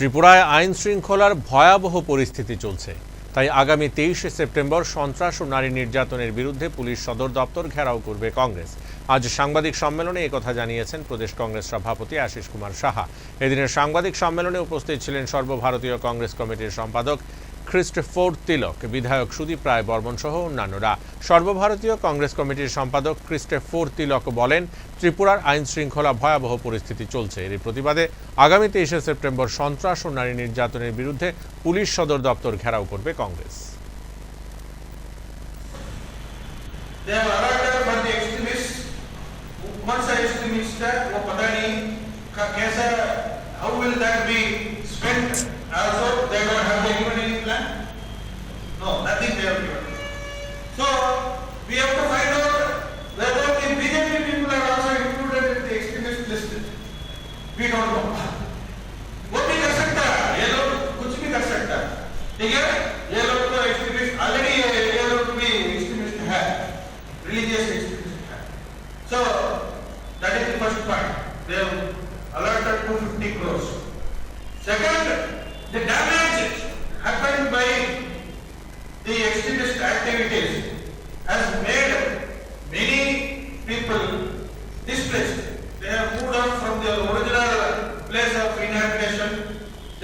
ত্রিপুরায় আইন শৃঙ্খলার ভয়াবহ পরিস্থিতি চলছে। তাই আগামী তেইশে সেপ্টেম্বর সন্ত্রাস ও নারী নির্যাতনের বিরুদ্ধে পুলিশ সদর দপ্তর ঘেরাও করবে কংগ্রেস। আজ সাংবাদিক সম্মেলনে কথা জানিয়েছেন প্রদেশ কংগ্রেস সভাপতি আশিস কুমার সাহা। এদিনের সাংবাদিক সম্মেলনে উপস্থিত ছিলেন সর্বভারতীয় কংগ্রেস কমিটির সম্পাদক খ্রিস্টফোর তিলক বিধায়ক সুদীপ রায় বর্মন সহ অন্যান্যরা সর্বভারতীয় কংগ্রেস কমিটির সম্পাদক খ্রিস্টফোর তিলক বলেন ত্রিপুরার আইন শৃঙ্খলা ভয়াবহ পরিস্থিতি চলছে এর প্রতিবাদে আগামী তেইশে সেপ্টেম্বর সন্ত্রাস ও নারী নির্যাতনের বিরুদ্ধে পুলিশ সদর দপ্তর ঘেরাও করবে Congress They have alerted for the extremists. कौन सा extremist है वो पता नहीं का कैसा how will that be ठीक है ये लोग तो एक्सट्रीमिस्ट ऑलरेडी ये, ये लोग भी एक्सट्रीमिस्ट है रिलीजियस एक्सट्रीमिस्ट है so that is the first point they alerted 50 crores. Second the damage happened by the extremist activities has made many people displaced.